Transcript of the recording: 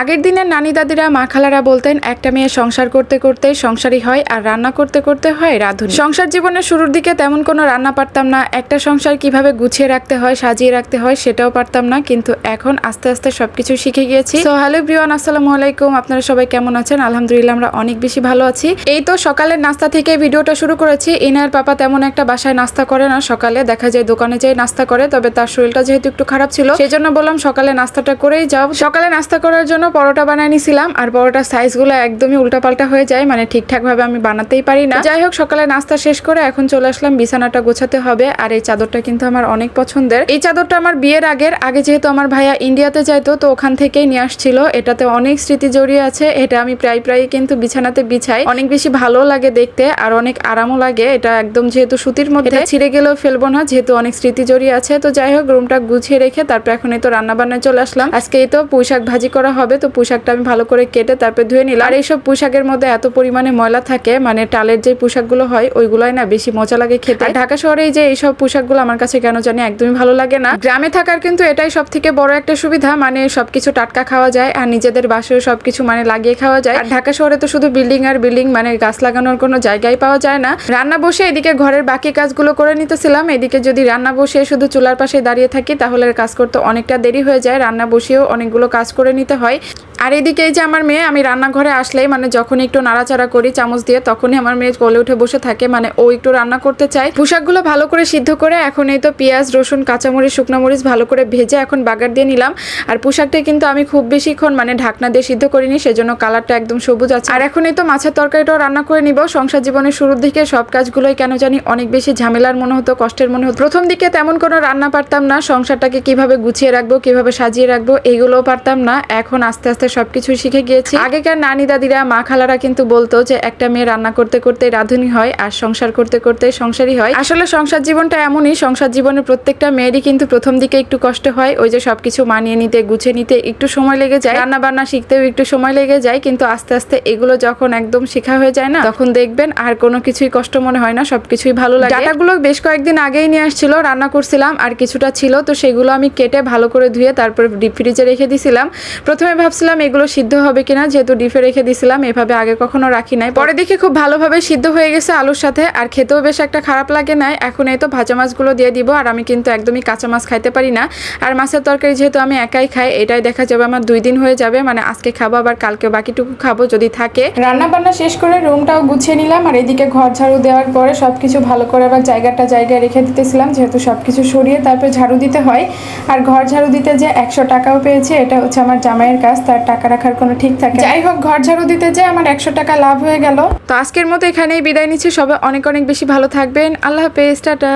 আগের দিনের নানি দাদিরা, মা খালারা বলতেন, একটা মেয়ে সংসার করতে করতে সংসারই হয় আর রান্না করতে করতে হয় রাঁধুনি। সংসার জীবনের শুরুর দিকে তেমন কোনো রান্না পারতাম না। একটা সংসার কীভাবে গুছিয়ে রাখতে হয়, সাজিয়ে রাখতে হয় সেটাও পারতাম না। কিন্তু এখন আস্তে আস্তে সবকিছু শিখে গিয়েছি। তো হ্যালো ব্রিয়ান আসসালামু আলাইকুম। আপনারা সবাই কেমন আছেন? আলহামদুলিল্লাহ, আমরা অনেক বেশি ভালো আছি। এই তো সকালের নাস্তা থেকে ভিডিওটা শুরু করেছি। ইনার পাপা তেমন একটা বাসায় নাস্তা করে না। সকালে দেখা যায় দোকানে যেয়ে নাস্তা করে, তবে তার শরীরটা যেহেতু একটু খারাপ ছিল সেই জন্য বললাম সকালে নাস্তাটা করেই যাও। সকালে নাস্তা করার জন্য পরোটা বানিয়ে নিছিলাম, আর পরোটার সাইজগুলো একদমই উল্টাপাল্টা হয়ে যায় মানে ঠিকঠাক ভাবে আমি বানাতেই পারি না। যাই হোক, সকালে নাস্তা শেষ করে এখন চলে আসলাম, বিছানাটা গোছাতে হবে, আর এই চাদরটা কিন্তু আমার অনেক পছন্দের। এই চাদরটা আমার বিয়ের আগের, আগে যেহেতু আমার ভাইয়া ইন্ডিয়াতে যাইতো, তো ওখান থেকেই নিয়ে আসছিল। এটাতে অনেক স্মৃতি জড়িয়ে আছে, এটা আমি প্রায় প্রায় কিন্তু বিছানাতে বিছাই। অনেক বেশি ভালো লাগে দেখতে, আর অনেক আরামও লাগে। এটা একদম যেহেতু সুতির মধ্যে ছিঁড়ে গেলেও ফেলব না, যেহেতু অনেক স্মৃতি জড়িয়ে আছে। তো যাই হোক রুমটা গুছিয়ে রেখে তারপর এখন এই তো রান্না বান্নায় চলে আসলাম। আজকে এই তো পুঁইশাক ভাজি করা হবে তো পোশাকটা আমি ভালো করে কেটে তারপর ধুয়ে নিলাম। আর এইসব পোশাকের মধ্যে এত পরিমাণে ময়লা থাকে মানে টালের যে পোশাকগুলো হয়, ওইগুলোই না বেশি মজা লাগে খেতে। ঢাকা শহরে যে এইসব পোশাকগুলো আমার কাছে কেন জানি একদমই ভালো লাগে না। গ্রামে থাকার কিন্তু এটাই সব থেকে বড় একটা সুবিধা মানে সবকিছু টাটকা খাওয়া যায়, আর নিজেদের বাসায় সবকিছু মানে লাগিয়ে খাওয়া যায়। আর ঢাকা শহরে তো শুধু বিল্ডিং আর বিল্ডিং মানে গাছ লাগানোর কোনো জায়গায় পাওয়া যায় না। রান্না বসে এদিকে ঘরের বাকি কাজগুলো করে নিতেছিলাম, এদিকে যদি রান্না বসে শুধু চুলার পাশে দাঁড়িয়ে থাকি, তাহলে কাজ করতে অনেকটা দেরি হয়ে যায়। রান্না বসেও অনেকগুলো কাজ করে নিতে হয়। Cześć! আর এদিকে এই যে আমার মেয়ে, আমি রান্নাঘরে আসলেই মানে যখন একটু নাড়াচাড়া করি, চামচ দিয়ে তখনই আমার মেয়ে কোলে উঠে বসে থাকে। মানে ও একটু রান্না করতে চায়। পোশাকগুলো ভালো করে সিদ্ধ করে এখন এই তো পেঁয়াজ, রসুন, কাঁচামরিচ, শুকনো মরিচ ভালো করে ভেজে এখন বাগার দিয়ে নিলাম। আর পোশাকটা কিন্তু আমি খুব বেশিক্ষণ মানে ঢাকনা দিয়ে সিদ্ধ করিনি, সেজন্য কালারটা একদম সবুজ আছে। আর এখন এই তো মাছের তরকারিটাও রান্না করে নিব। সংসার জীবনের শুরুর দিকে সব কাজগুলোই কেন জানি অনেক বেশি ঝামেলার মনে হতো, কষ্টের মনে হতো। প্রথম দিকে তেমন কোনো রান্না পারতাম না। সংসারটাকে কীভাবে গুছিয়ে রাখব, কীভাবে সাজিয়ে রাখব এগুলোও পারতাম না। এখন আস্তে আস্তে সবকিছু শিখে গিয়েছি। আগেকার নানি দাদিরা, মা খালারা কিন্তু বলতো যে, একটা মেয়ে রান্না করতে করতে রাঁধুনি হয় আর সংসার করতে করতে সংসারই হয়। আসলে সংসার জীবনটা এমনই, সংসার জীবনের প্রত্যেকটা মেয়েরই কিন্তু প্রথম দিকে একটু কষ্ট হয়। ওই যে সবকিছু মানিয়ে নিতে, গুছিয়ে নিতে একটু সময় লেগে যায়। রান্না বান্না শিখতেও একটু সময় লেগে যায়, কিন্তু আস্তে আস্তে এগুলো যখন একদম শেখা হয়ে যায় না, তখন দেখবেন আর কোনো কিছুই কষ্ট মনে হয় না, সবকিছুই ভালো লাগে। ডাটাগুলো বেশ কয়েকদিন আগেই নিয়ে আসছিল, রান্না করছিলাম আর কিছুটা ছিল, তো সেগুলো আমি কেটে ভালো করে ধুয়ে তারপর ডিপ ফ্রিজে রেখে দিছিলাম। প্রথমে ভাবছিলাম এগুলো সিদ্ধ হবে কিনা, যেহেতু ডিপে রেখে দিছিলাম, এভাবে আগে কখনো রাখি নাই। পরে দেখি খুব ভালোভাবে সিদ্ধ হয়ে গেছে আলুর সাথে, আর খেতেও বেশ একটা খারাপ লাগে নাই। এখন এই তো ভাজা মাছগুলো দিয়ে দিব, আর আমি কিন্তু একদমই কাঁচা মাছ খাইতে পারি না। আর মাছের তরকারি যেহেতু আমি একাই খাই, এটাই দেখা যাবে আমার দুই দিন হয়ে যাবে মানে আজকে খাব, আবার কালকে বাকিটুকু খাব যদি থাকে। রান্না বান্না শেষ করে রুমটাও গুছিয়ে নিলাম, আর এদিকে ঘর ঝাড়ু দেওয়ার পরে সবকিছু ভালো করে আবার জায়গাটা জায়গায় রেখে দিতেছিলাম, যেহেতু সবকিছু সরিয়ে তারপর ঝাড়ু দিতে হয়। আর ঘর ঝাড়ু দিতে যে একশো টাকাও পেয়েছি, এটা হচ্ছে আমার জামাইয়ের কাজ, তার টাকা রাখার কোনো ঠিক থাকে যাই হোক, ঘর ঝাড়ু দিতে যে আমার একশো টাকা লাভ হয়ে গেল। তো আজকের মতো এখানেই বিদায় নিচ্ছি। সবাই অনেক অনেক বেশি ভালো থাকবেন। আল্লাহ হাফেজ, টাটা।